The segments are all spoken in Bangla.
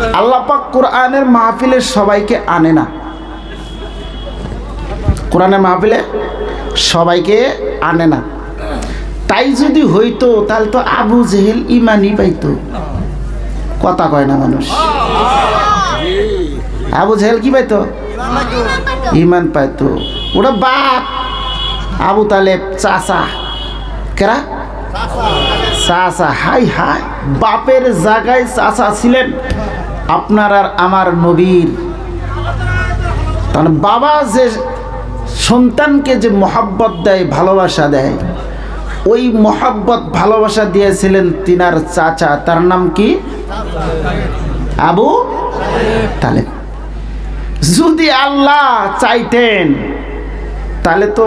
আল্লাহ পাক কোরআনের মাহফিলে সবাইকে আনে না। কোরআনের মাহফিলে সবাইকে আনে না। তাই যদি হইতো, তাহলে তো আবু জেহেল ইমানই পাইতো। কথা কয় না মানুষ। আবু জেহেল কি পাইতো? ইমান পাইতো। ওটা বাপ। আবু তালেব, চাচা। কেরা? চাচা। হাই হাই। বাপের জায়গায় চাচা ছিলেন। আপনার আর আমার নবীর। তার বাবা যে সন্তানকে যে মহাব্বত দেয়, ভালোবাসা দেয়, ওই মহাব্বত, ভালোবাসা দিয়েছিলেন তিনার চাচা। তার নাম কি? আবু তালেব। যদি আল্লাহ চাইতেন, তাহলে তো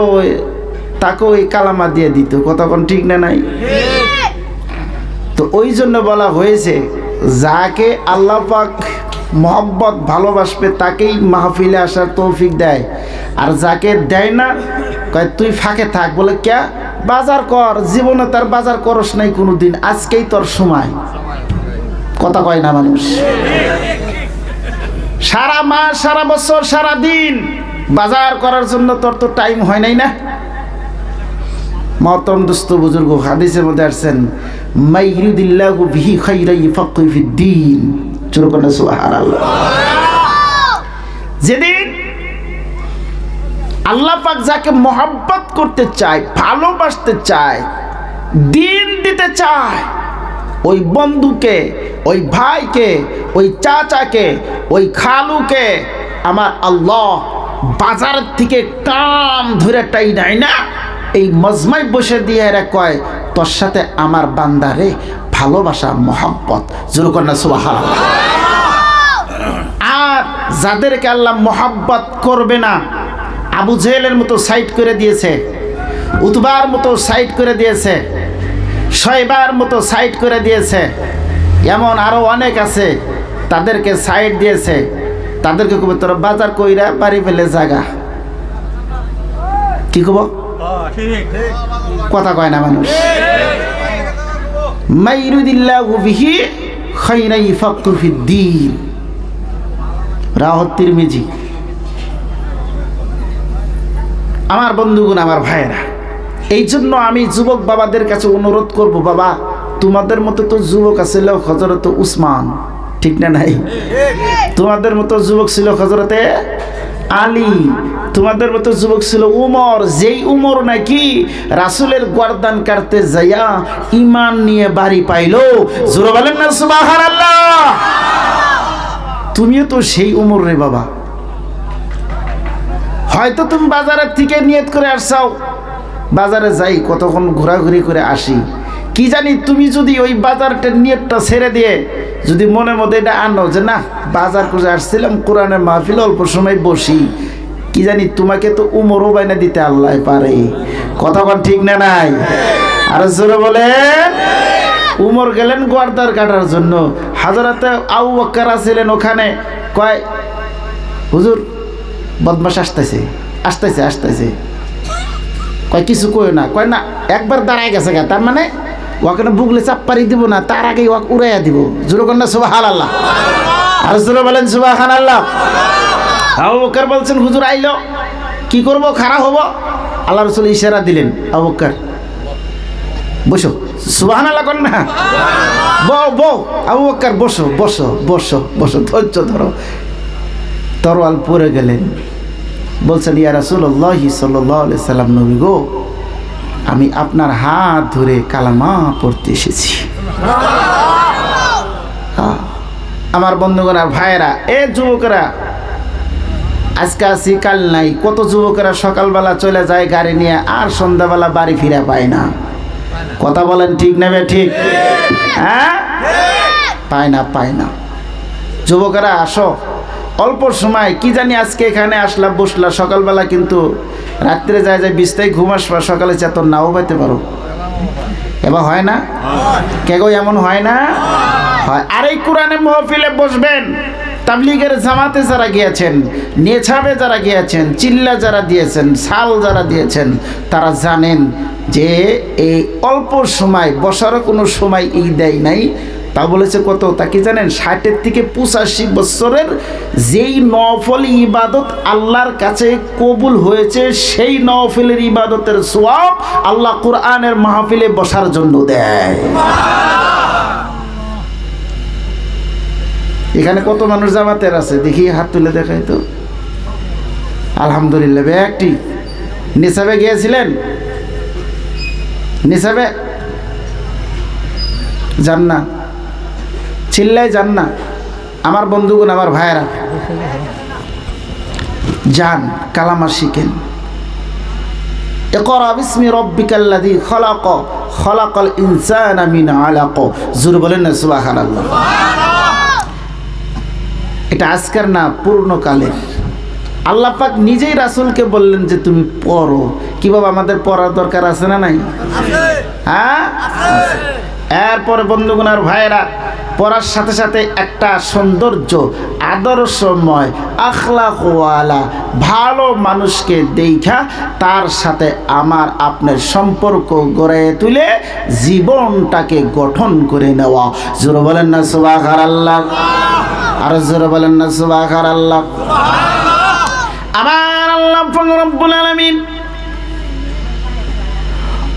তাকে ওই কালামা দিয়ে দিত। কতক্ষণ ঠিক না নাই? তো ওই জন্য বলা হয়েছে যাকে আল্লাহ পাক মহব্বত, ভালোবাসবে, তাকেই মাহফিলে আসার তৌফিক দেয়। আর যাকে দেয় না, কয়, তুই ফাঁকে থাক। বলে, ক্যা? বাজার কর। জীবনে তার বাজার করস নাই কোনো দিন আজকেই তোর সময়। কথা কয় না মানুষ। সারা মাস, সারা বছর, সারা দিন বাজার করার জন্য তোর তো টাইম হয় নাই না? মহতম দোস্ত বুজুর্গ, হাদিসের মধ্যে আসছেন মাইরুদিল্লাহু বিহি খাইরাই ফিদ্দিন। সুবহানাল্লাহ। যেদিন আল্লাহ পাক যাকে মহাব্বত করতে চায়, ভালোবাসতে চায়, দিন দিতে চায়, ওই বন্ধুকে, ওই ভাইকে, ওই চাচাকে, ওই খালুকে আমার আল্লাহ বাজার থেকে কাম ধরে টাই নাই না। এই মজমায় বসে দিয়ে এরা কয় তোর সাথে আমার বান্দারে ভালোবাসা, মহাব্বত। জোর কন্যা আর যাদেরকে আল্লাহ মহাব্বত করবে না, আবু জেহেলের মতো সাইড করে দিয়েছে, উতবার মতো সাইড করে দিয়েছে শয়বার মতো সাইড করে দিয়েছে, এমন আরও অনেক আছে, তাদেরকে সাইড দিয়েছে, তাদেরকে কবে তোরা বাজার কইরা বাড়ি ফেলে জাগা। কি কব কথা কয় না মানুষ। আমার বন্ধুগণ, আমার ভাইয়েরা এই জন্য আমি যুবক বাবাদের কাছে অনুরোধ করব, বাবা, তোমাদের মতো তো যুবক আছিল হজরত উসমান, ঠিক না নাই? তোমাদের মতো যুবক ছিল হজরতে আলী, তোমাদের মতো যুবক ছিল উমর, যেই উমর নাকি রাসুলের গর্দান কাটতে যাইয়া ইমান নিয়ে বাড়ি পাইলো। জোর বলেন না সুবাহার আল্লাহ তুমিও তো সেই উমর রে বাবা। হয়তো তুমি বাজারের থেকে নিয়ত করে আসছাও। বাজারে যাই, কতক্ষণ ঘোরাঘুরি করে আসি। কি জানি তুমি যদি ওই বাজারটা নিয়তটা ছেড়ে দিয়ে যদি মনে মধ্যে এটা আনো যে না, বাজার করে আসছিলাম, কোরআনের মাহফিল অল্প সময় বসি। কি জানি তোমাকে তো উমরও বাইনা দিতে আল্লাহ পারে। কতক্ষণ ঠিক না নাই? আর জোরে বলেন। উমর গেলেন গোয়ারদার কাটার জন্য। হাজারাতে আউ বক্কার ছিলেন ওখানে। কয়, হুজুর বদমাস আসতেছে আসতেছে আসতেছে। কয়, কিছু কয় না। কয়, না, একবার দাঁড়ায় গেছে গা। তার মানে ওখানে বুগলে চাপ্পারি দিব না, তার আগে ওয়াক উড়াইয়া দিব। জোর কন্যা সুবাহ আল্লাহ আর জোরে বলেন সুবাহ আল্লাহ আবু বকর বলছেন, হুজুর, আইলো। কি করব? খারাপ হব? আল্লাহ রসুল ইশারা দিলেন আবু বকর বসো। সুবাহান আল্লাহ কর না। বউ বউ আবু বকর বসো বসো বসো বসো, ধৈর্য ধরো। তরোয়াল পরে গেলেন। বলছেন, ইয়া রাসুল্লাহ সাল্লি সাল্লাম, নবী গো আমি আপনার হাত ধরে কালামা পড়তে এসেছি। হ্যাঁ। আমার বন্ধুগণ আর ভাইয়েরা, এ যুবকেরা, আজকে আসি কাল নাই। কত যুবকেরা সকালবেলা চলে যায় গাড়ি নিয়ে, আর সন্ধ্যাবেলা বাড়ি ফিরে পায় না। কথা বলেন ঠিক নেবে ঠিক? হ্যাঁ? পায় না পায় না। যুবকেরা, আসো। অল্প সময়, কি জানি আজকে এখানে আসলাম বসলা, সকালবেলা কিন্তু রাত্রে যায় যায় বিস্তায় ঘুম আসবা, সকালে চেতন নাও পাইতে পারো। এবার হয় না? কে গো, এমন হয় না? হয়। আর এই কোরআনে মহফিলে বসবেন, তাবলিগের জামাতে যারা গিয়েছেন, নেছাবে যারা গিয়েছেন, চিল্লা যারা দিয়েছেন শাল যারা দিয়েছেন, তারা জানেন যে এই অল্প সময়, বসারও কোনো সময় ই দেয় নাই তা বলেছে কত? তা কি জানেন? ষাটের থেকে পঁচাশি বছরের যেই নফল ইবাদত আল্লাহর কাছে কবুল হয়েছে, সেই নফলের ইবাদতের সোয়াব আল্লাহ কোরআনের মাহফিলে বসার জন্য দেয়। এখানে কত মানুষ জামাতের আছে? দেখি, হাত তুলে দেখাই তো। আলহামদুলিল্লাহ একটি। নিসাবে গিয়েছিলেন? নিসাবে? যান না। চিল্লাই যান না। আমার বন্ধুগুন আমার ভাইয়েরা। যান, কালামা শিখেন। খলাকল ইনসান জোর বলেন এটা না নিজেই রাসুলকে বললেন যে, তুমি পড়ো। কীভাবে আমাদের পড়ার দরকার আছে না নাই? হ্যাঁ? এরপরে বন্ধুগণ আর ভাইয়েরা, পড়ার সাথে সাথে একটা সৌন্দর্য, আদর্শময় আখলাকওয়ালা ভালো মানুষকে দেখা, তার সাথে আমার আপনার সম্পর্ক গড়ে তুলে জীবনটাকে গঠন করে নেওয়া। জোরে বলেন না সুবাহার আল্লাহ আর জোরে বলেন না সুবাহার আল্লাহ আমার আল্লাহ রব্বুল আলামিন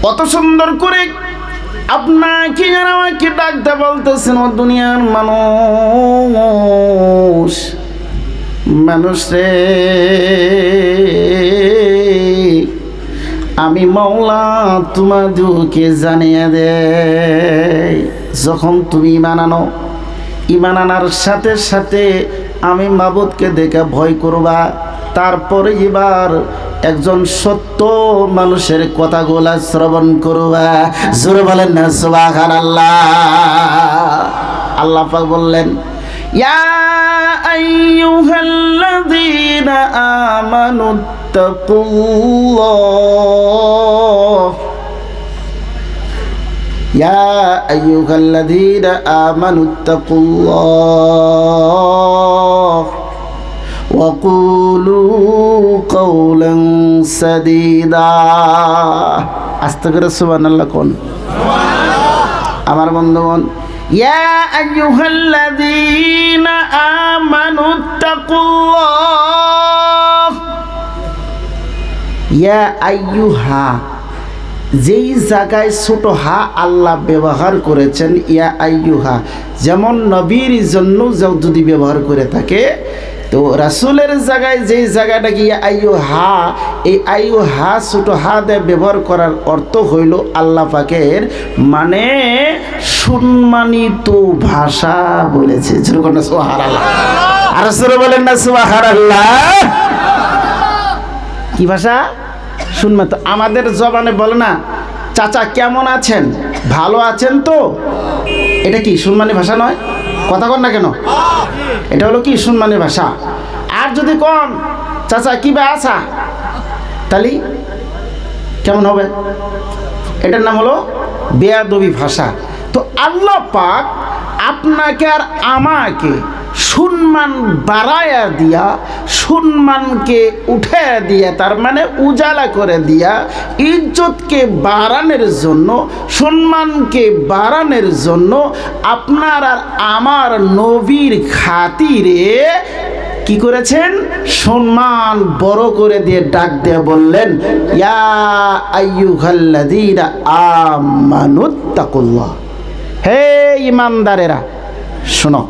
অত সুন্দর করে আপনাকে যারা আমাকে ডাকতে বলতেছেন, ও দুনিয়ার মানুষ। মানুষ রে। আমি মৌলা তোমাদেরকে জানিয়ে দে যখন তুমি মানানো ইমান আনার সাথে সাথে আমি মাবুদকে দেখে ভয় করবা। তারপরে এবার একজন সত্য মানুষের কথাগুলা শ্রবণ করবা। জোরে বলেন না সুবাহান আল্লাহ আল্লাহ বললেন আমানুত্ত আইয়ুহাল্লাযীনা وقولوا قولا سديدا আস্তে সুবান আল্লাহ কোন আমার বন্ধুগণ ইয়া আইয়ুহাল্লাযীনা আমানুত্তাকুল্লাহ ইয়া আইয়ুহা যেই জায়গায় ছোট হা আল্লাহ ব্যবহার করেছেন ইয়া আইয়ুহা যেমন নবীর জন্য যদি ব্যবহার করে থাকে তো রাসুলের জায়গায় যেই জায়গাটা কি আইয়ু হা, এই আইয়ু হা, ছোট হা দিয়ে ব্যবহার করার অর্থ হইল আল্লাহ পাকের মানে সম্মানিত ভাষা বলেছে। না আর সুরে বলেন না সোহার আল্লাহ কি ভাষা? শুনবে তো, আমাদের জবানে বলে না, চাচা কেমন আছেন? ভালো আছেন তো? এটা কি সুনমানি ভাষা নয়? কথা কন না কেন? এটা হলো কি সম্মানের ভাষা? আর যদি কন, চাচা, কি বা আসা তাহলে কেমন হবে? এটার নাম হলো বেয়াদবি ভাষা। তো আল্লাহ পাক আপনাকে আর আমাকে সম্মান বাড়ায়া দিয়া, সম্মানকে উঠে দিয়া, তার মানে উজালা করে দিয়া, ইজ্জতকে বাড়ানোর জন্য, সম্মানকে বাড়ানোর জন্য আপনার আর আমার নবীর খাতিরে কি করেছেন? সম্মান বড় করে দিয়ে ডাক দিয়ে বললেন, ইয়া আইয়ুহাল্লাযীনা আমানুত্তাকুল্লাহ হে ইমানদারেরা, শোনো,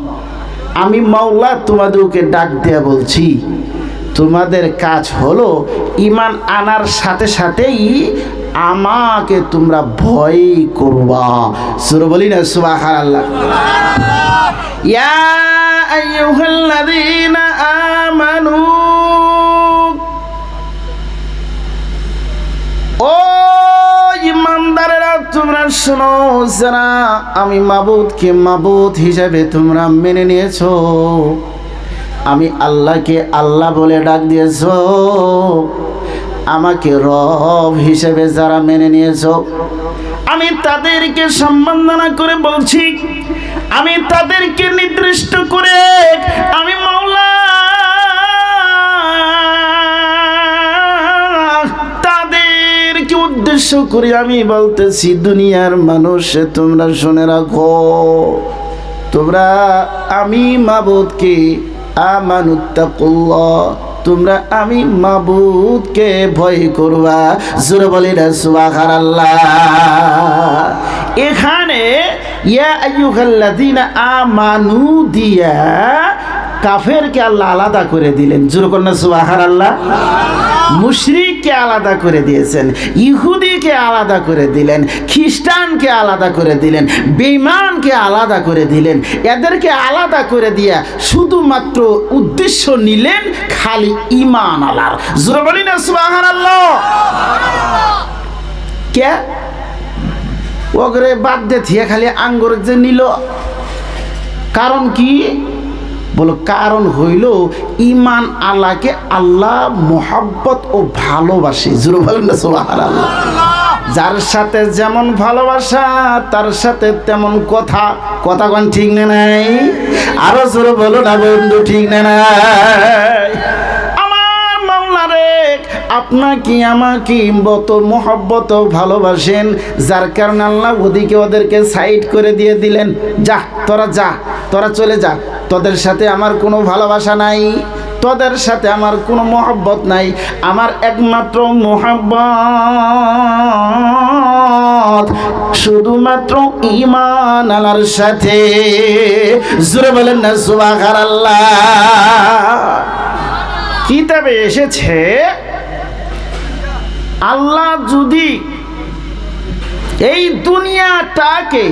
আমি মাওলা তোমাদেরকে ডাক দেয়া বলছি, তোমাদের কাজ হলো ইমান আনার সাথে সাথেই আমাকে তোমরা ভয় করবা। সুর বলি না সুবাহার আল্লাহ আমানু, ও ইমানদারেরা, তোমরা শোনো যারা আমি মাবুদকে মাবুদ হিসাবে তোমরা মেনে নিয়েছো। আমি আল্লাহকে আল্লাহ বলে ডাক দিয়েছ। আমাকে রব হিসেবে যারা মেনে নিয়েছ, আমি তাদেরকে সম্বন্ধনা করে বলছি, আমি তাদেরকে নির্দিষ্ট করে আমি উদ্দেশ্য করে আমি বলতেছি, দুনিয়ার মানুষ তোমরা শুনে রাখো। তোমরা আমি মাবুদকে তোমরা আমি মাবুদকে ভয় করবা। বলি এখানে আমানু দিয়া কাফেরকে আল্লাহ আলাদা করে দিলেন। জোরে কন্যা সুবহানাল্লাহ। মুশরিককে আলাদা করে দিয়েছেন, ইহুদিকে আলাদা করে দিলেন, খ্রিস্টানকে আলাদা করে দিলেন, বেঈমানকে আলাদা করে দিলেন, এদেরকে আলাদা করে দিয়া শুধুমাত্র উদ্দেশ্য নিলেন খালি ইমান আলার কে? ওগরে বাদ দে থিয়া খালি আঙ্গুর যে নিল। কারণ কি? বলো, কারণ হইল ইমান আল্লাহকে আল্লাহ মোহাব্বত ও ভালোবাসে। জুরু বলেন না সোহার আল্লাহ যার সাথে যেমন ভালোবাসা, তার সাথে তেমন কথা। কথা কোন ঠিক না নাই? আরও জোরে বলো না বন্ধু, ঠিক না নাই? আপনাকে আমাকে বত মোহব্বত ভালোবাসেন? যার কারণে আল্লাহ ওদিকে ওদেরকে সাইড করে দিয়ে দিলেন। যা, তোরা যা, তোরা চলে যা। তোদের সাথে আমার কোনো ভালোবাসা নাই, তোদের সাথে আমার কোনো মোহব্বত নাই, আমার একমাত্র মোহব্বত শুধুমাত্র ইমান আলার সাথে। জুড়ে বলেন না সুবাহার আল্লাহ কিতাবে এসেছে, আল্লাহ যদি এই দুনিয়াটাকে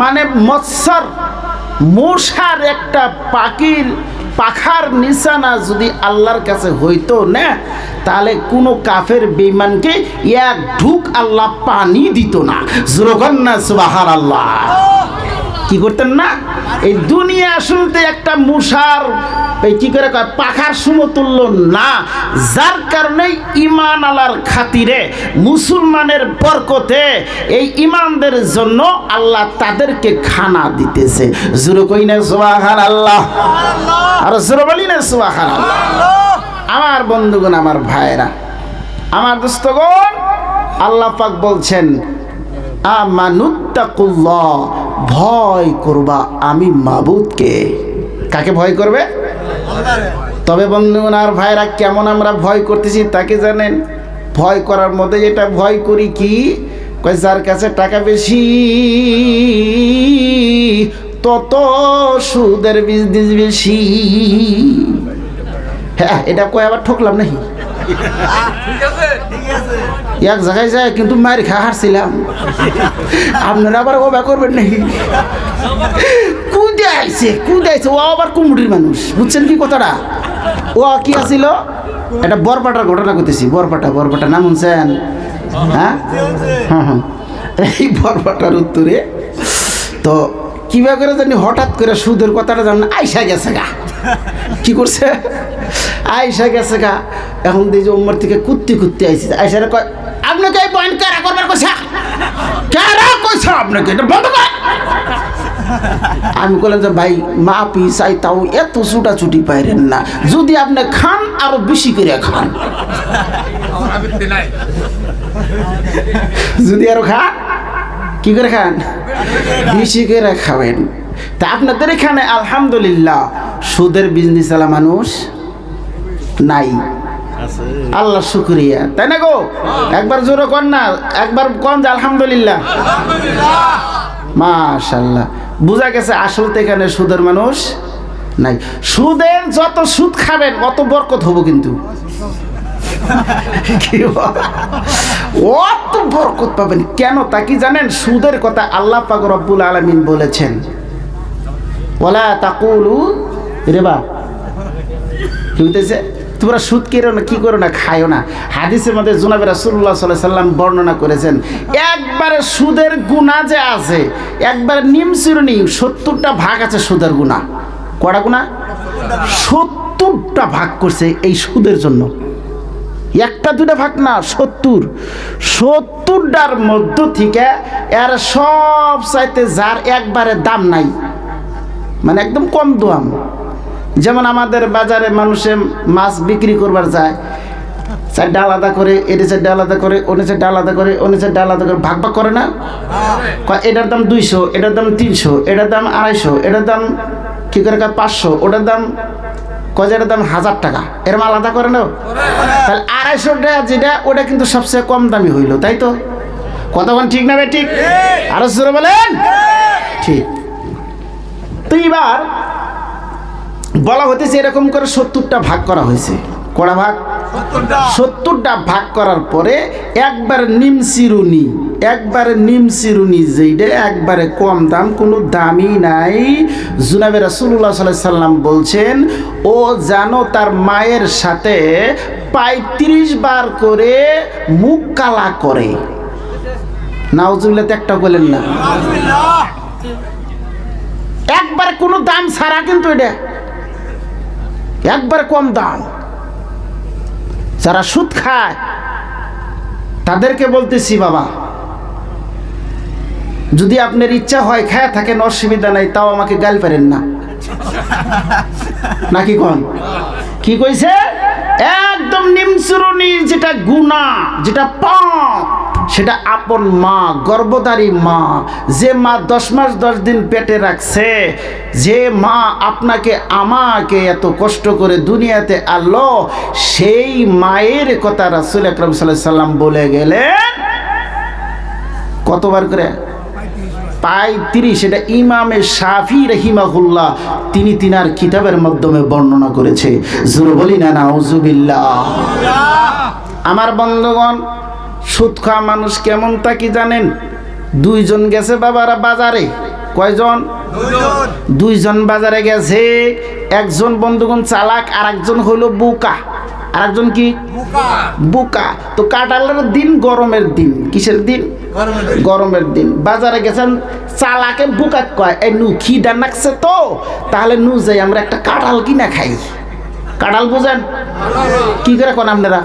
মানে মৎসর মশার একটা পাখির, পাখার নিশানা যদি আল্লাহর কাছে হইতো, না? তাহলে কোনো কাফের বেইমানকে এক ঢুক আল্লাহ পানি দিত না। জোরগন্না সুবাহার আল্লাহ কি করতেন না? এই দুনিয়া শুনতে একটা মুসার এই কি করে কয়, পাখার সমতুল্য না। যার কারণে ইমান আলার খাতিরে মুসলমানের বরকতে এই ইমানদের জন্য আল্লাহ তাদেরকে খানা দিতেছে। জুরু কই না সুবাহান আল্লাহ আর জুরু বলি না সুবাহান আল্লাহ আমার বন্ধুগণ, আমার ভাইরা আমার দোস্তগণ, আল্লাহ পাক বলছেন, আমানুত্তাকুল্লাহ ভয় করবা আমি মাবুদকে। কাকে ভয় করবে? তবে বন্ধুগণ আর ভাইরা কেমন আমরা ভয় করতেছি তাকে জানেন। ভয় করার মধ্যে যেটা ভয় করি কি? যার কাছে টাকা বেশি, তত সুদের বিজনেস বেশি। হ্যাঁ এটা কয় আবার ঠকলাম নাকি? এক জায়গায় যায়, কিন্তু মায়ের খা হারছিলাম। আপনারা আবার ওবা করবেন নাকি? কুদে আইছে কুদে আইছে। ও আবার কুমুটির মানুষ, বুঝছেন কি কথাটা? ও কি আছিল? এটা বরপাটার ঘটনা করতেছি। বরপাটা বরপাটা, নাম শুনছেন? হ্যাঁ? হ্যাঁ হ্যাঁ। এই বরপাটার উত্তরে তো কিবা করে জানি হঠাৎ করে সুদের কথাটা জান আইসা গেছে গা। কি করছে? আইসা গেছে গা। এখন দিয়ে যে উম্মার থেকে কুত্তি কুত্তি আইসি আইসা কয়, আপনাকে এই পয়েন্ট কারা করবার কইছা? কারা কইছা আপনাকে? এটা বন্ধ কর! আমি বললাম যে, ভাই মা পি চাই তাও এত ছুটাছুটি পাইরেন না। যদি আপনি খান, আরও বেশি করে খান। যদি আরও খান, কি করে খান? বেশি করে খাবেন। তা আপনাদের এখানে আলহামদুলিল্লাহ সুদের বিজনেস আলা মানুষ নাই। আল্লাহ শুক্রিয়া। তাই না গো? একবার জোরে কর না একবার কন যে আলহামদুলিল্লাহ। মাশাল্লাহ বোঝা গেছে আসল তো এখানে সুদের মানুষ নাই। সুদের যত সুদ খাবেন অত বরকত হব কিন্তু। অত বরকত পাবেন। কেন তা কি জানেন? সুদের কথা আল্লাহ পাক রব্বুল আলামিন বলেছেন। তোমরা সুদ কেরো না, কি করো না খায়ও না। হাদিসের মধ্যে জুনাবে রাসূলুল্লাহ সাল্লাল্লাহু আলাইহি সাল্লাম বর্ণনা করেছেন, একবারে সুদের গুণা যে আছে, একবারে নিমসিরনি সত্তরটা ভাগ আছে সুদের গুণা। কটা গুণা? সত্তরটা ভাগ করছে এই সুদের জন্য। একটা দুটা ভাগ না, সত্তর। সত্তরটার মধ্য থেকে এর সব চাইতে যার একবারে দাম নাই। মানে একদম কম দাম। যেমন আমাদের বাজারে মানুষে মাছ বিক্রি করবার যায়, চারটা আলাদা করে, এটা চারটা আলাদা করে, অন্য চারটা আলাদা করে, অন্য চারটা আলাদা করে, ভাগ ভাগ করে না? এটার দাম দুইশো, এটার দাম তিনশো, এটার দাম আড়াইশো, এটার দাম কী করে পাঁচশো, ওটার দাম এটার দাম হাজার টাকা। এরম আলাদা করে না তাহলে আড়াইশো টাকা যেটা, ওটা কিন্তু সবচেয়ে কম দামি হইল, তাই তো? কতক্ষণ ঠিক না বে ঠিক? আরও বলেন? ঠিক। তো এবার বলা হতেছে এরকম করে সত্তরটা ভাগ করা হয়েছে। কড়া ভাগ? সত্তরটা। ভাগ করার পরে একবার নিম চিরুনি একবারে নিম চিরুনি যেইটা একবারে কম দাম কোনো দামই নাই। জুনাবে রাসুল্লাহ সাল্লাহ সাল্লাম বলছেন ও জানো তার মায়ের সাথে পঁয়ত্রিশ বার করে মুখ কালা করে। নাওজুল্লাহ তো একটা বলেন না। একবার কোনো দাম ছাড়া কিন্তু এটা, একবার কম দাম। যারা সুদ খায়, তাদেরকে বলতেছি বাবা, যদি আপনার ইচ্ছা হয়, খায় থাকেন, অসুবিধা নাই, তাও আমাকে গাল পারেন না। নাকি কন? কি কইছে? একদম নিমচুরনি, যেটা গুণা যেটা পাপ সেটা আপন মা গর্ভধারী মা যে মা দশ মাস দশ দিন পেটে রাখছে যে মা আপনাকে আমাকে এত কষ্ট করে দুনিয়াতে আনলো সেই মায়ের কথা রাসুল আকরম সাল্লাহ সাল্লাম বলে গেলেন। কতবার করে? পঁয়ত্রিশ এটা ইমামে শাফি রহিমাহুল্লাহ তিনি তিনার কিতাবের মাধ্যমে বর্ণনা করেছে। জোর বলি না নাউজুবিল্লাহ। আমার বন্ধুগণ সুদ খাওয়া মানুষ কেমন তা কি জানেন? দুইজন গেছে বাবারা বাজারে। কয়জন? দুইজন। বাজারে গেছে। একজন বন্ধুগণ চালাক আর একজন হইল বুকা। আর একজন কি? বুকা। তো কাটালের দিন গরমের দিন। কিসের দিন? গরমের দিন। বাজারে গেছেন চালাকে বুকা কয় এই নু খিদা নাকছে তো? তাহলে নু যাই আমরা একটা কাঁঠাল কিনা খাই। কাঁঠাল বুঝেন? কি করে কন আপনারা?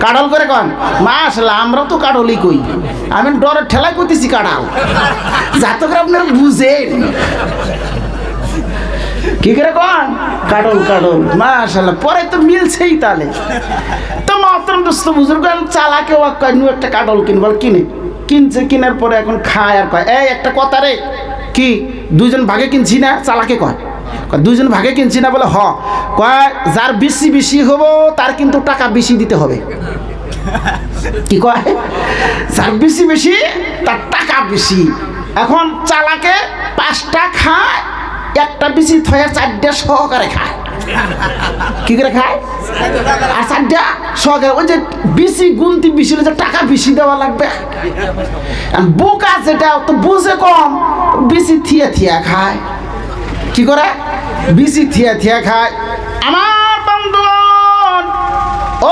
কাঁঠাল করে কন? মা আসলে আমরা তো কাঁঠালই কই। আমি ডরের ঠেলাই করতেছি কাঁঠাল। যাতে করে আপনারা বুঝেন। কি করে কন? কাটল কাটল মাশাল্লাহ, পরে তো মিলছেই তাহলে। তো মাত্র দোস্ত বুজুর্গ চালাকে ও কয় নু একটা কাটল কিনবো কিনে। কিনছে, কিনার পরে এখন খায় আর কয়। এই, একটা কথা রে। কি? দুইজন ভাগে কিনছি না, চালাকে কয়। কয়, দুইজন ভাগে কিনছি না বলে হ। কয় যার বেশি বেশি হব তার কিন্তু টাকা বেশি দিতে হবে। কি কয়? যার বেশি বেশি তার টাকা বেশি। এখন চালাকে পাঁচটা খায় একটা বেশি থয়ে চারটা সহকারে খায়। কি করে খায়? আর চারটা সহকারে ওই যে বেশি গুনতি বেশি হলে টাকা বেশি দেওয়া লাগবে। বোকা যেটা তো বুঝে কম বেশি থিয়ে থিয়া খায়। কি করে? বেশি থিয়া থিয়া খায়। আমার বন্ধুগণ,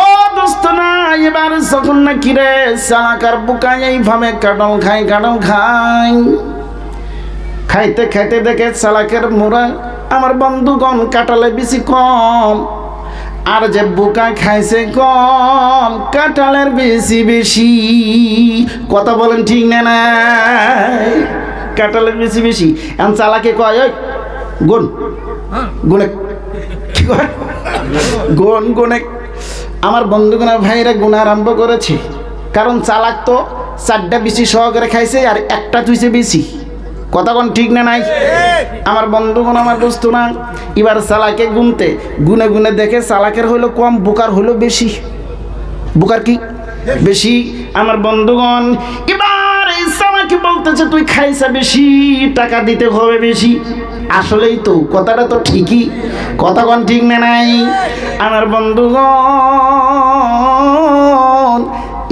ও দোস্ত না, এবার যখন না কিরে চালাকার বুকাই এইভাবে কাটল খাই কাটল খাই খাইতে খাইতে দেখে চালাকের মোড়া, আমার বন্ধুগণ কাটালে বেশি কম, আর যে বোকা খাইছে কম কাটালের বেশি বেশি। কথা বলেন ঠিক না কাটালের বেশি বেশি। এখন চালাকে কয় ওই গুন গুনে কি কয় গুন গুনে আমার বন্ধুগণের ভাইরা গুণ আরম্ভ করেছে। কারণ চালাক তো চারটা বেশি সহকারে খাইছে আর একটা তুইছে বেশি কতক্ষণ ঠিক না নাই? আমার বন্ধুগণ আমার দোস্ত না এবার চালাকে গুনতে গুনে গুনে দেখে চালাকের হইল কম বুকার হইল বেশি। বুকার কি? বেশি। আমার বন্ধুগণ এবার বলতেছে তুই খাইছা বেশি, টাকা দিতে হবে বেশি। আসলেই তো, কথাটা তো ঠিকই কতক্ষণ ঠিক না নাই। আমার বন্ধুগণ,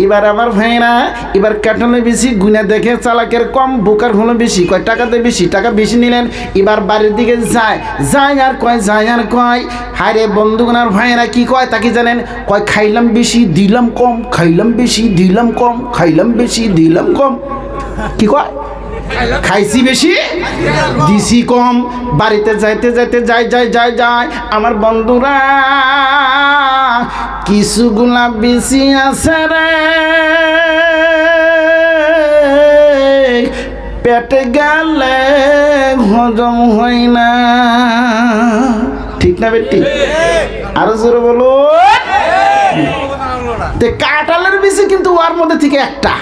এবার আমার ভাইরা, এবার কাটলে বেশি গুনে দেখে চালাকের কম, বোকার হলো বেশি। কয়, টাকাতে বেশি, টাকা বেশি নিলেন, এবার বাড়ির দিকে যায়। যায় আর কয়, যায় আর কয় হায় বন্ধুগণার ভাইয়েরা কি কয় তাকে জানেন? কয়, খাইলাম বেশি, দিলাম কম, খাইলাম বেশি, দিলাম কম, খাইলাম বেশি, দিলাম কম। কি কয়? খাইছি বেশি, দিছি কম, বাড়িতে যাইতে যাইতে যাই যাই যাই যাই, আমার বন্ধুরা, কিছু কিছুগুলা বেশি আছে রে। পেটে গেলে হজম হয় না। ঠিক না বেটি? আরও জোরে বলো। তে কাঁঠালের বিচি কিন্তু ওর মধ্যে থেকে একটা।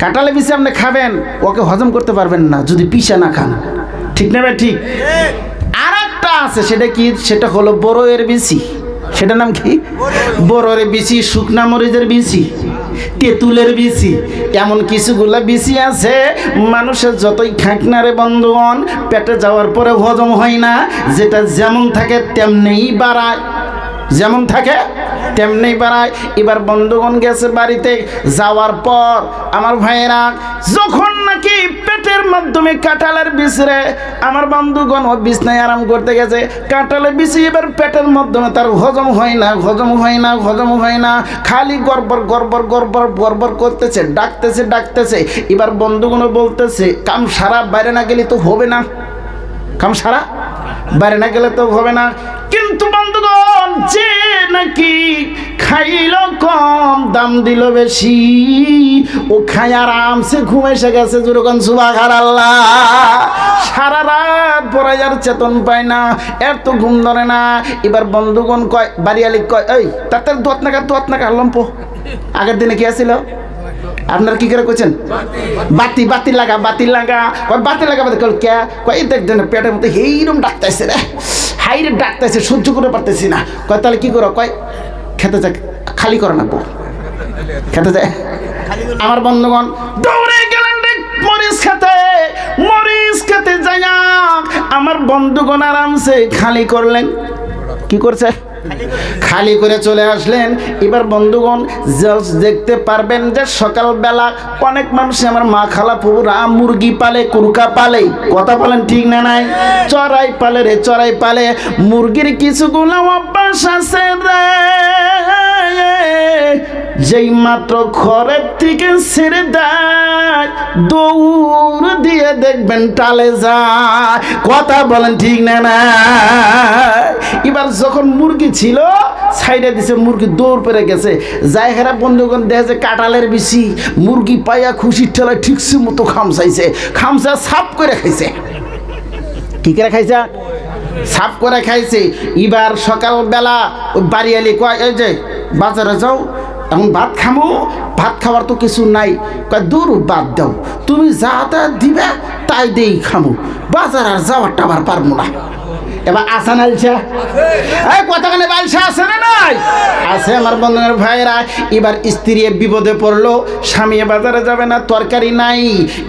কাঁঠালের বিচি আপনি খাবেন, ওকে হজম করতে পারবেন না, যদি পিসা না খান। ঠিক না ভাই? ঠিক। আর একটা আছে, সেটা কি? সেটা হলো বড়য়ের বিচি। সেটার নাম কি? বড়ের বিচি, শুকনা মরিচের বিচি, তেঁতুলের বিচি। এমন কিছুগুলা বিচি আছে, মানুষের যতই খাক না রে বন্ধুগণ, পেটে যাওয়ার পরে হজম হয় না, যেটা যেমন থাকে তেমনিই বাড়ায়। যেমন থাকে, তেমনি বাড়ায়। এবার বন্ধুগণ গেছে বাড়িতে, যাওয়ার পর আমার ভাইয়েরা, যখন নাকি পেটের মাধ্যমে কাঁঠালের বিছরে আমার বন্ধুগণ ও বিছনায় আরাম করতে গেছে। কাঁঠালের বিছি এবার পেটের মাধ্যমে তার হজম হয় না, হজম হয় না, হজম হয় না। খালি গড়বড় গড়বড় গড়বড় গড়বড় করতেছে, ডাকতেছে ডাকতেছে। এবার বন্ধুগণ বলতেছে, কাম সারা বাইরে না গেলে তো হবে না। কাম সারা বাইরে না গেলে তো হবে না। কিন্তু যে নাকি খাইল কম, দাম দিল বেশি। ও খাই আরামসে ঘুমে এসে গেছে যেরকম সুবাখার আল্লাহ। সারা রাত পরে আর চেতন পায় না, এর তো ঘুম ধরে না। এবার বন্ধুগণ কয় বাড়িয়ালি কয়, এই তাতে দোয়াত নাকা দোয়াত নাকা লম্প আগের দিনে কি আছিল? আপনার কি করে করছেন বাতি বাতি লাগা বাতি লাগা। কয় বাতি লাগা কল কে? কয়, এই দেখ পেটের মধ্যে এইরকম ডাকতেছে রে। হাইরে ডাকতেছে সহ্য করে পারতেছি না। কয়, তাহলে কি করো? কয়, খেতে যাক খালি করে না খেতে যায় আমার বন্ধুগণ, দৌড়ে গেলেন মরিচ খেতে। মরিচ খেতে যাইয়া আমার বন্ধুগণ আরামসে খালি করলেন। কি করছে? খালি করে চলে আসলেন। এবার বন্ধুগণ দেখতে পারবেন যে সকালবেলা অনেক মানুষ আমার মা খালা পুরা মুরগি পালে, কুরকা পালে, কথা বলেন ঠিক না নাই? চড়াই পালে রে, চড়াই পালে, মুরগির কিছুগুলো অভ্যাস আছে রে। যেই মাত্র ঘরের থেকে ছেড়ে দেয়, দৌড় দিয়ে দেখবেন টালে যায়। কথা বলেন ঠিক না না। এবার যখন মুরগি ছিল সাইডে দিছে, মুরগি দৌড় পেরে গেছে। যাই হেরা বন্ধুগণ, দেখে কাটালের বেশি মুরগি পাইয়া খুশির ঠেলায় ঠিকসে মতো খামসাইছে খামসা সাপ করে খাইছে। কি করে খাইছে? সাফ করে খাইছে। এবার সকালবেলা ওই বাড়িয়ালি কয়, এই যে বাজারে যাও এখন ভাত খামো, ভাত খাওয়ার তো কিছু নাই। দূর, বাদ দাও। তুমি যা তা দিবে, তাই দেই খামো। বাজার আর যাওয়ার টাবার পারব না। এবার আসান আলছে এই কতখানে বালসা আছে না নাই? আছে আমার বন্ধুদের ভাইরা। এবার স্ত্রী বিপদে পড়ল, স্বামী বাজারে যাবে না, তরকারি নাই।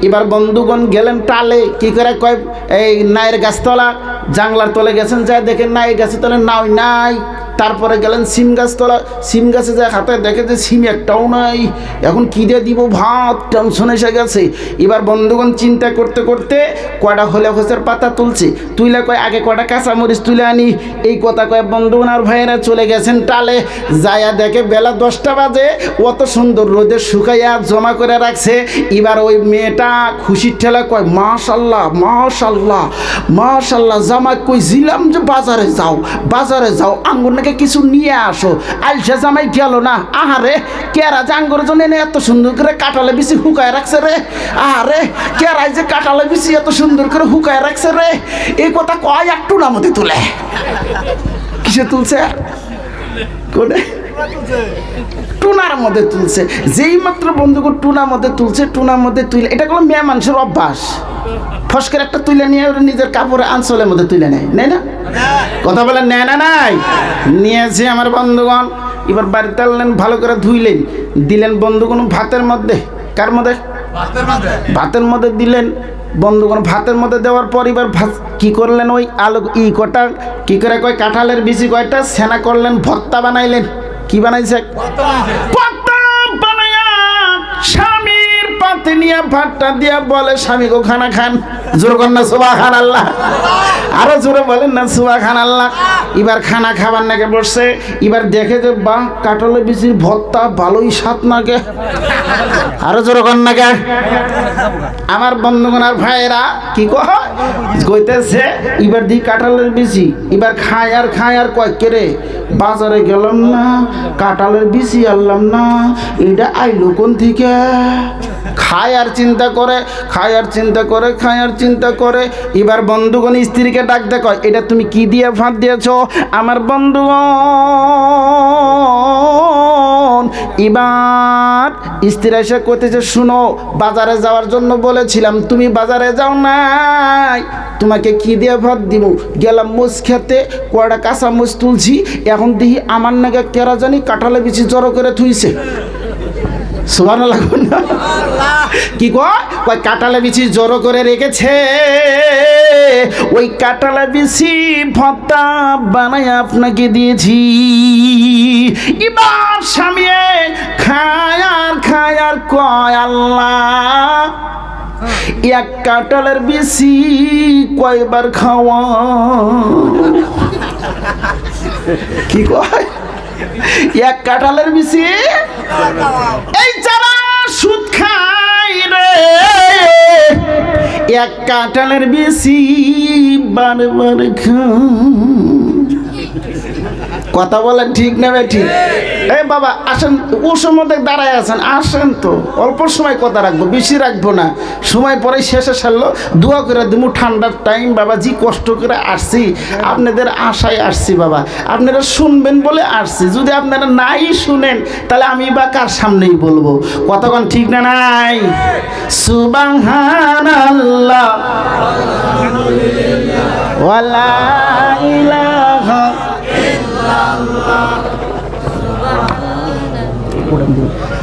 এবার বন্ধুগণ গেলেন টালে। কি করে কয়, এই নাইয়ের গাছতলা জাংলার তলে গেছেন, যায় দেখেন নাই গাছের তলে নাও নাই। তারপরে গেলেন সিম গাছ তলা সিম গাছে যায় হাতে দেখে যে সিম একটাও নাই। এখন কী দিয়ে দিব ভাত? টেনশন এসে গেছে। এবার বন্ধুগণ চিন্তা করতে করতে কয়টা হলে হোসের পাতা তুলছে। তুইলে কয়, আগে কয়টা কাঁচামরিচ তুলে আনি। এই কথা কয় বন্ধুগণ আর ভাইয়েরা চলে গেছেন টালে। যায়া দেখে বেলা দশটা বাজে। অত সুন্দর রোদে শুকাইয়া জমা করে রাখছে। এবার ওই মেয়েটা খুশির ঠেলা কয়, মাশাল্লাহ মাশাল্লাহ মাশাল্লাহ জামা কই জিলাম যে বাজারে যাও বাজারে যাও, আঙ্গুর নাকি কিছু নিয়ে আসো। আলসা জামাই গেল না, আহারে, কেরা জাঙ্গর জন্য এত সুন্দর করে কাটালে বেশি হুকায় রাখছে রে? আহারে, কেরাই যে কাটালে বেশি এত সুন্দর করে হুকায় রাখছে রে? এই কথা কয় একটু নামতে তুলে। কিসে তুলছে? কোনে? টুনার মধ্যে তুলছে। যেই মাত্র বন্ধুকে টুনার মধ্যে তুলছে টুনার মধ্যে তুলে এটা কোনো মেয়ে মানুষের অভ্যাস। ফসকের একটা তুলে নিয়ে ওরা নিজের কাপড়ে আঞ্চলের মধ্যে তুলে নেয়। নেয় না? কথা বলে নেয় না নাই? নিয়েছে আমার বন্ধুগণ। এবার বাড়িতে আনলেন ভালো করে ধুইলেন। দিলেন বন্ধুগণ ভাতের মধ্যে। কার মধ্যে। ভাতের মধ্যে দিলেন। বন্ধুগণ ভাতের মধ্যে দেওয়ার পর এবার ভাত কি করলেন ওই আলু ই কটা কি করে কয় কাঁঠালের বিচি কয়টা? সেনা করলেন ভর্তা বানাইলেন। কি বানাইছে? পাতে নিয়ে ভাতটা দিয়া বলে, স্বামী গো, খানা খান। জোর কর না সুবা খান আল্লাহ আরও জোরে বলেন না সুবা খান আল্লাহ এবার খানা খাবার নাকে বসছে। এবার দেখে যে বাহ কাটলে বিচির ভর্তা ভালোই স্বাদ নাকে আরও জোরে কর নাকে আমার বন্ধুগণ আর ভাইয়েরা, কি কহ কইতেছে, এবার দি কাঁঠালের বিচি। এবার খায় আর খায় আর কয় কেরে বাজারে গেলাম না, কাঁঠালের বিচি আনলাম না এটা আইলো কোন থেকে? খায় আর চিন্তা করে, খায় আর চিন্তা করে, খায় আর চিন্তা করে। এবার বন্ধুগণ, স্ত্রীকে ডাক দেখ এটা তুমি কি দিয়ে ফাঁদ দিয়েছ? আমার বন্ধুগণ বোন এবার স্ত্রী এসে করতেছে শুনো, বাজারে যাওয়ার জন্য বলেছিলাম, তুমি বাজারে যাও নাই। তোমাকে কি দিয়ে ভাত দিব? গেলাম মুছ খেতে, কয়টা কাঁচা মুছ তুলছি। এখন দেখি আমার নাকি কেরা জানি কাঁঠালে বিচি জড়ো করে থুইছে। সুবান লাগবে না কি কয় কাটালে বিচি জড়ো করে রেখেছে? ওই কাটালে বিচি ভত্তা বানাই আপনাকে দিয়েছি। এবার স্বামী খায় আর খায় আর কয় আল্লাহ, এক কাটালের বেশি কয়বার খাওয়া? কি কয়? এক কাটালের বেশি এই যারা সুদ রে এক কাঁঠালের বেশি বারবার কথা বলেন ঠিক নেবে ঠিক। এই বাবা আসেন ও সময় দাঁড়ায় আছেন আসেন তো। অল্প সময় কথা রাখব বেশি রাখব না। সময় পরে শেষে সারলো দোয়া করে দিমু ঠান্ডার টাইম বাবা জি কষ্ট করে আসছি। আপনাদের আশায় আসছি বাবা। আপনারা শুনবেন বলে আসছি। যদি আপনারা নাই শুনেন তাহলে আমি বা কার সামনেই বলব? কতক্ষণ ঠিক না নাই? সুবাহান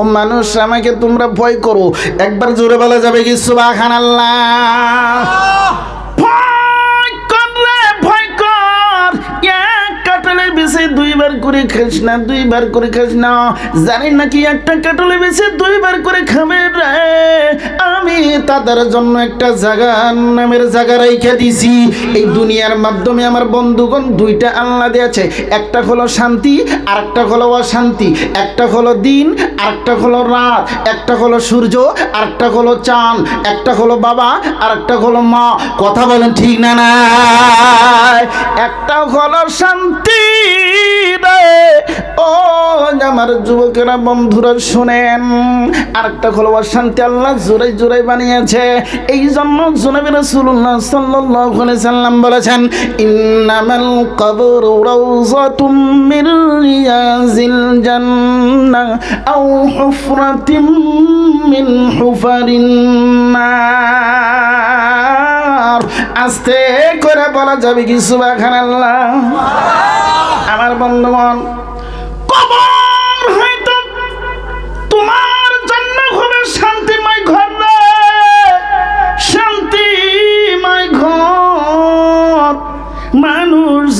ও মানুষ আমাকে তোমরা ভয় করো। একবার জোরে বলা যাবে কি সুবাহ ভয় দুইবার করে খাস না, দুইবার করে খাস না। জানি নাকি একটা কাটলের বেশি দুইবার করে খাবে রে। আমি তাদের জন্য একটা জায়গা নামের জায়গা রেখে দিছি এই দুনিয়ার মাধ্যমে আমার বন্ধুগণ দুইটা আল্লাহ দিয়েছে। একটা হলো শান্তি আর একটা হলো অশান্তি। একটা হলো দিন আর একটা হলো রাত। একটা হলো সূর্য আর একটা হলো চাঁদ। একটা হলো বাবা আর একটা হলো মা। কথা বলেন ঠিক না না একটা হলো শান্তি ও আমার যুবকেরা, বন্ধুরা, শুনেন। আরেকটা হলো অশান্তি আল্লাহ জোরে জোরে বানিয়েছে। এই জন্য জুনাবি রাসূলুল্লাহ সাল্লাল্লাহু আলাইহি সাল্লাম বলেছেন, ইন্নামাল কবরু রাউযাতুম মির রিয়াজিল জান্নাহ আও হুফরাতিম মিন হুফারিন নার। আস্তে করে বলা যাবে কি সুবাহ আমার বন্ধুগণ কবর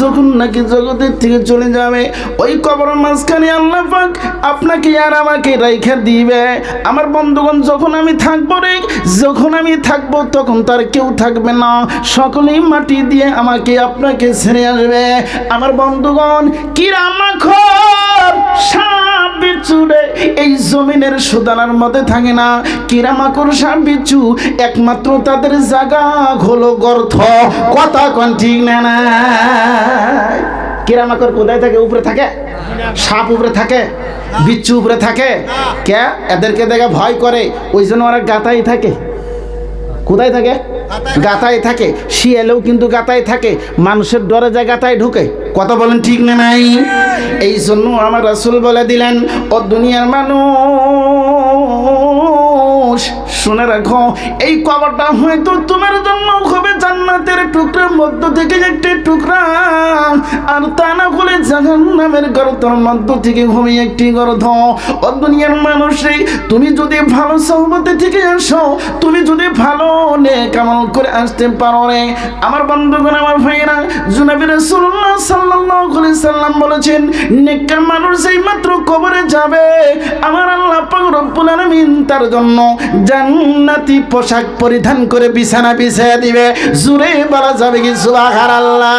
যখন নাকি জগতের থেকে চলে যাবে, ওই কবর মাঝখানে আল্লাহ পাক আপনাকে আর আমাকে রেখে দিবে। আমার বন্ধুগণ, যখন আমি থাকব রে, যখন আমি থাকব, তখন তার কেউ থাকবে না। সকলেই মাটি দিয়ে আমাকে, আপনাকে ছেড়ে আসবে। আমার বন্ধুগণ, কিরামাখর সাপ বিচ্ছুরে এই জমিনের সুদানার মধ্যে থাকে না। কিরামাকড় সাপ বিচ্ছু একমাত্র তাদের জায়গা হলো গর্থ কথা কোন ঠিক না না? কিরামাকড় কোথায় থাকে, উপরে থাকে? সাপ উপরে থাকে, বিচ্ছু উপরে থাকে। কে? এদেরকে দেখে ভয় করে। ওই জন্য ওরা গাতাই থাকে। কোথায় থাকে? গাতায় থাকে। শিয়ালেও কিন্তু গাতায় থাকে। মানুষের ডরে যায়, গাতায় ঢুকে। কথা বলেন ঠিক না নাই? এই জন্য আমার রাসূল বলে দিলেন, ও দুনিয়ার মানুষ শুনে রাখো, এই কবরটা হয়তো তোমার জন্য হবে জান্নাতের টুকরার মধ্য থেকে একটি টুকরা। আর তা না হলে জাহান্নামের গর্তর মধ্য থেকে হবে একটি গর্ধ ও দুনিয়ার মানুষে, তুমি যদি ভালো সহবতে থেকে আসো, তুমি যদি ভালো নে কামাল করে আসতে পারো রে। আমার বন্ধুগণ, আমার ভাইরা জুনাবি রাসূলুল্লাহ সাল্লাল্লাহু আলাইহি সাল্লাম বলেছেন, নেককার মানুষ যেই মাত্র কবরে যাবে, আমার আল্লাহ পাক রব্বুল আলামিন তার জন্য জান্নাতি পোশাক পরিধান করে বিছানা বিছিয়ে দিবে। জুড়ে বলা যাবে কি সুবহানাল্লাহ।